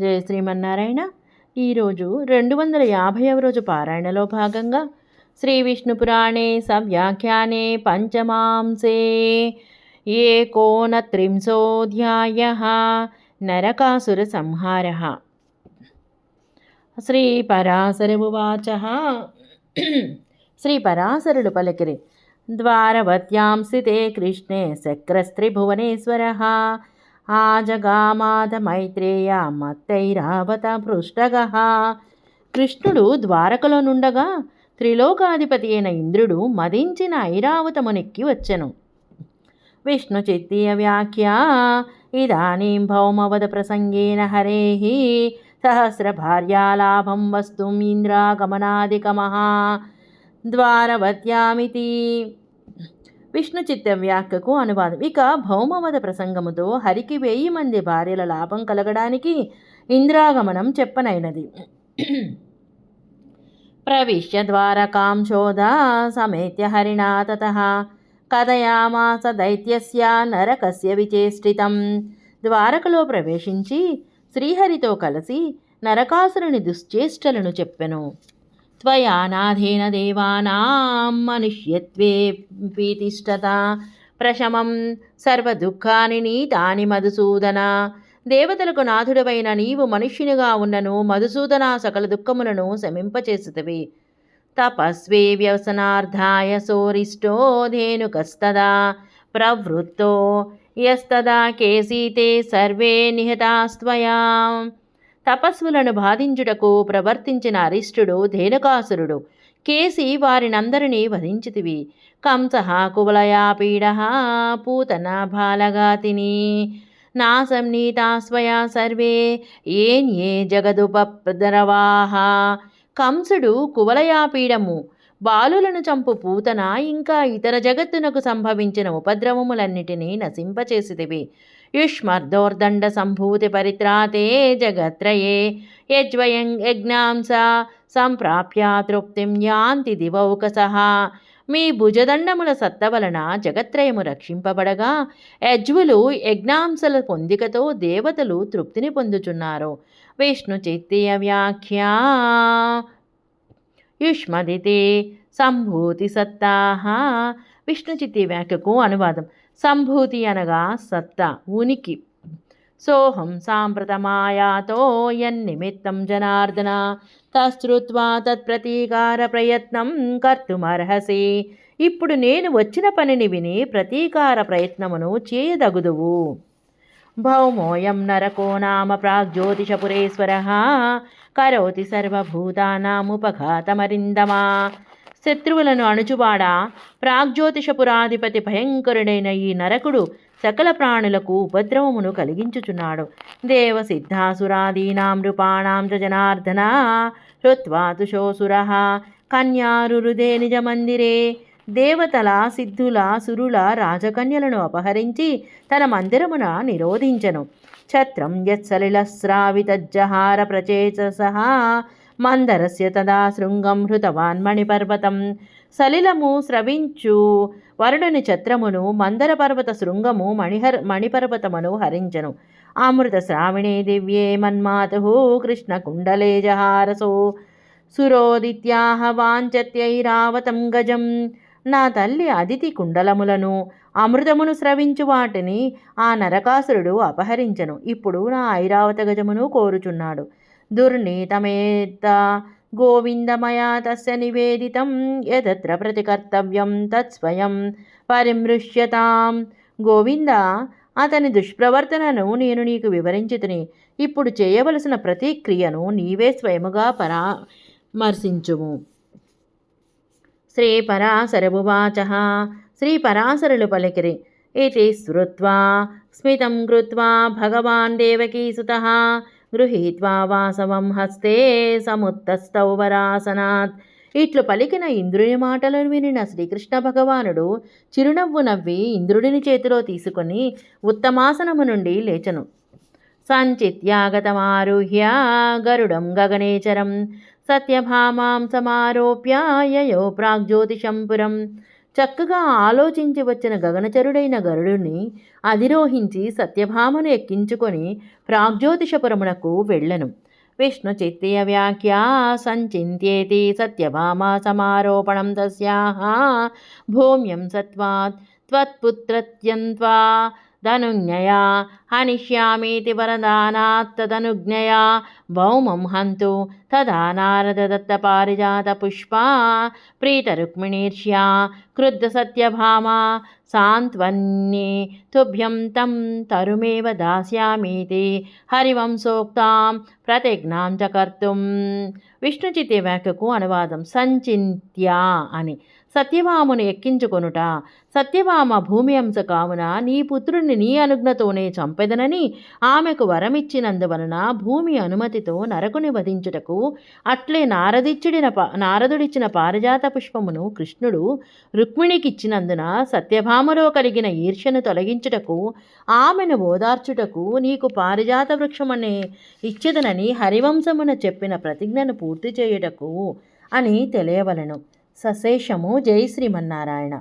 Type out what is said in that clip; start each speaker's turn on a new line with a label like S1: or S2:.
S1: జయ శ్రీమన్నారాయణ. ఈరోజు రెండు వందల యాభైవ రోజు పారాయణలో భాగంగా శ్రీ విష్ణు పురాణే సవ్యాఖ్యానే పంచమాంసే. ఏకోనత్రింశోऽధ్యాయ నరకాసుర సంహార శ్రీ పరాశరమువాచ శ్రీ పరాశరుడు పలికిరి. ద్వారవత్యాం స్థితే కృష్ణే శక్రస్త్రిభువనేశ్వరः. ఆజగామాద మైత్రేయ మత్తైరావత పృష్టగ కృష్ణుడు ద్వారకలో నుండగా త్రిలోకాధిపతి అయిన ఇంద్రుడు మదించిన ఐరావతమునెక్కి వచ్చెను. విష్ణు చిత్తీయ వ్యాఖ్య ఇదానీం భౌమవద ప్రసంగేన హరేః సహస్రభార్యాలాభం వస్తుం ఇంద్రాగమనాదికమః ద్వారవత్యామితి విష్ణు చిత్త వ్యాఖ్యకు అనువాదం. ఇక భౌమవద ప్రసంగముతో హరికి వెయ్యి మంది భార్యల లాభం కలగడానికి ఇంద్రాగమనం చెప్పనైనది. ప్రవిశ్య ద్వారకాం శోధ సమేత్య హరిణా తత కథయామాస దైత్యస్య నరకస్య విచేష్టితం. ద్వారకలో ప్రవేశించి శ్రీహరితో కలిసి నరకాసురుని దుశ్చేష్టలను చెప్పెను. త్వయానాధేన దేవానాం మనుష్యత్వే పీతిష్టత ప్రశమం సర్వదుఃఖాని నీతాని మధుసూదన దేవతలకు నాథుడవైన నీవు మనుష్యునిగా ఉన్నను మధుసూదన సకల దుఃఖములను శమింపచేసుతవి. తపస్వే వ్యవసనార్థాయ సోరిష్టో ధేనుకస్తదా ప్రవృత్తో యస్తదా కేసీతే సర్వే నిహతాస్త్వయా। తపస్సులను బాధించుటకు ప్రవర్తించిన అరిష్టుడు ధేనుకాసురుడు. కేసి వారినందరినీ వధించితివి. కంస కువలయా పీడ పూతన బాలగాతిని. నాశం నీతాస్వయా సర్వే ఏన్యే జగదుపద్రవాహ కంసుడు కువలయాపీడము బాలులను చంపు పూతన ఇంకా ఇతర జగత్తునకు సంభవించిన ఉపద్రవములన్నిటినీ నశింపచేసిదివి యుష్మర్దోర్దండ సంభూతి పరిత్రాతే జగత్రయే. యజ్వయం యజ్ఞాంస సంప్రాప్య తృప్తిం యాంతి దివౌకసః. మీ భుజదండముల సత్త వలన జగత్రయము రక్షింపబడగా యజ్వులు యజ్ఞాంశల పొందికతో దేవతలు తృప్తిని పొందుచున్నారు. విష్ణు చిత్తీయ వ్యాఖ్యా. యుష్మదితే సంభూతి సత్తాహ. విష్ణు చిత్తి వ్యాఖ్యకు అనువాదం. సంభూతి అనగా సత్తా ఉనికి. సోహం సాంప్రతమాయాతో యన్నిమిత్తం జనార్దన. తశ్రుత్వా తత్ప్రతీకార ప్రయత్నం కర్తుమర్హసి. ఇప్పుడు నేను వచ్చిన పనిని విని ప్రతీకార ప్రయత్నమును చేయదగుదువు. భౌమోయం నరకో నామ ప్రాగ్జ్యోతిషపురేశ్వర. కరోతి సర్వభూతానాముపఘాతమరిందమా. శత్రువులను అణుచువాడా? ప్రాగ్జ్యోతిషపురాధిపతి భయంకరుడైన ఈ నరకుడు సకల ప్రాణులకు ఉపద్రవమును కలిగించుచున్నాడు. దేవ సిద్ధాసురాదీనాం నృపాణాం జనార్దన హృత్వాతుషోసుర కన్యారురుదే నిజ మందిరే దేవతల సిద్ధుల సురుల రాజకన్యలను అపహరించి తన మందిరమున నిరోధించను. ఛత్రం యత్సలిలస్రావితజ్జహార ప్రచేతసః మందరస్య తదా శృంగం హృతవాన్ మణిపర్వతం. సలిలము స్రవించు వరుణుని ఛత్రమును మందర పర్వత శృంగము మణిహర్ మణిపర్వతమును హరించను. అమృత శ్రావిణే దివ్యే మన్మాతు కృష్ణకుండలే జహారసో. సురోదిత్యాహ వాంచత్యైరావతం గజం. నా తల్లి అదితి కుండలములను అమృతమును స్రవించు వాటిని ఆ నరకాసురుడు అపహరించను. ఇప్పుడు నా ఐరావత గజమును కోరుచున్నాడు. దుర్నీతమేత గోవిందమయా తస్య నివేదితం యదత్ర ప్రతికర్తవ్యం తత్స్వయం పరిమృశ్యతాం గోవింద అతని దుష్ప్రవర్తనను నేను నీకు వివరించుతుని. ఇప్పుడు చేయవలసిన ప్రతిక్రియను నీవే స్వయముగా పరామర్శించుము. శ్రీ పరాశరభువాచ శ్రీ పరాశరులు పలికిరి. ఇది శ్రుత్వా స్మితం కృత్వా భగవాన్ దేవకీసుత గృహీత్వా వాసవం హస్తే సముత్తస్థౌ వరాసనాత్. ఇట్లు పలికిన ఇంద్రుని మాటలను వినిన శ్రీకృష్ణ భగవానుడు చిరునవ్వు నవ్వి ఇంద్రుడిని చేతిలో తీసుకొని ఉత్తమాసనము నుండి లేచను. సంచిత్యాగతమారుహ్య గరుడం గగనేచరం. సత్యభామాం సమారోప్య ప్రాగ్జ్యోతిషం పురం. చక్కగా ఆలోచించి వచ్చిన గగనచరుడైన గరుడుని అధిరోహించి సత్యభామను ఎక్కించుకొని ప్రాగ్జ్యోతిషపురమునకు వెళ్ళను. విష్ణు చిత్తీయ వ్యాఖ్యా సంచింత్యేతి సత్యభామ సమారోపణం తస్యాహ భూమ్యం సత్వాత్ త్వత్పుత్రత్యంత్వా ధనుజ్ఞయా హనిష్యామీతి వరదానాత్ తదనుజ్ఞయా భౌమం హంతు తదా నారదదత్త పారిజాత పుష్పా ప్రీతరుక్మిణీర్ష్యా క్రుద్ధ సత్యభామ సాంత్వన్యే తుభ్యం తం తరుమేవ దాస్యామీతి హరివంశోక్తాం ప్రతిజ్ఞాం చ కర్తుం. విష్ణుచితి వ్యాఖ్యకు అనువాదం సంచింత్య అని. సత్యభామను ఎక్కించుకొనుట. సత్యభామ భూమి అంశ కావున నీ పుత్రుని నీ అనుజ్ఞతోనే చంపెదనని ఆమెకు వరమిచ్చినందువలన భూమి అనుమతితో నరకుని వధించుటకు అట్లే నారదిచ్చుడిన ప నారదుడిచ్చిన పారిజాత పుష్పమును కృష్ణుడు రుక్మిణికిచ్చినందున సత్యభామలో కలిగిన ఈర్ష్యను తొలగించుటకు ఆమెను ఓదార్చుటకు నీకు పారిజాత వృక్షమనే ఇచ్చెదనని హరివంశమున చెప్పిన ప్రతిజ్ఞను పూర్తి చేయుటకు అని తెలియవలెను. సశేషము జై శ్రీమన్నారాయణ.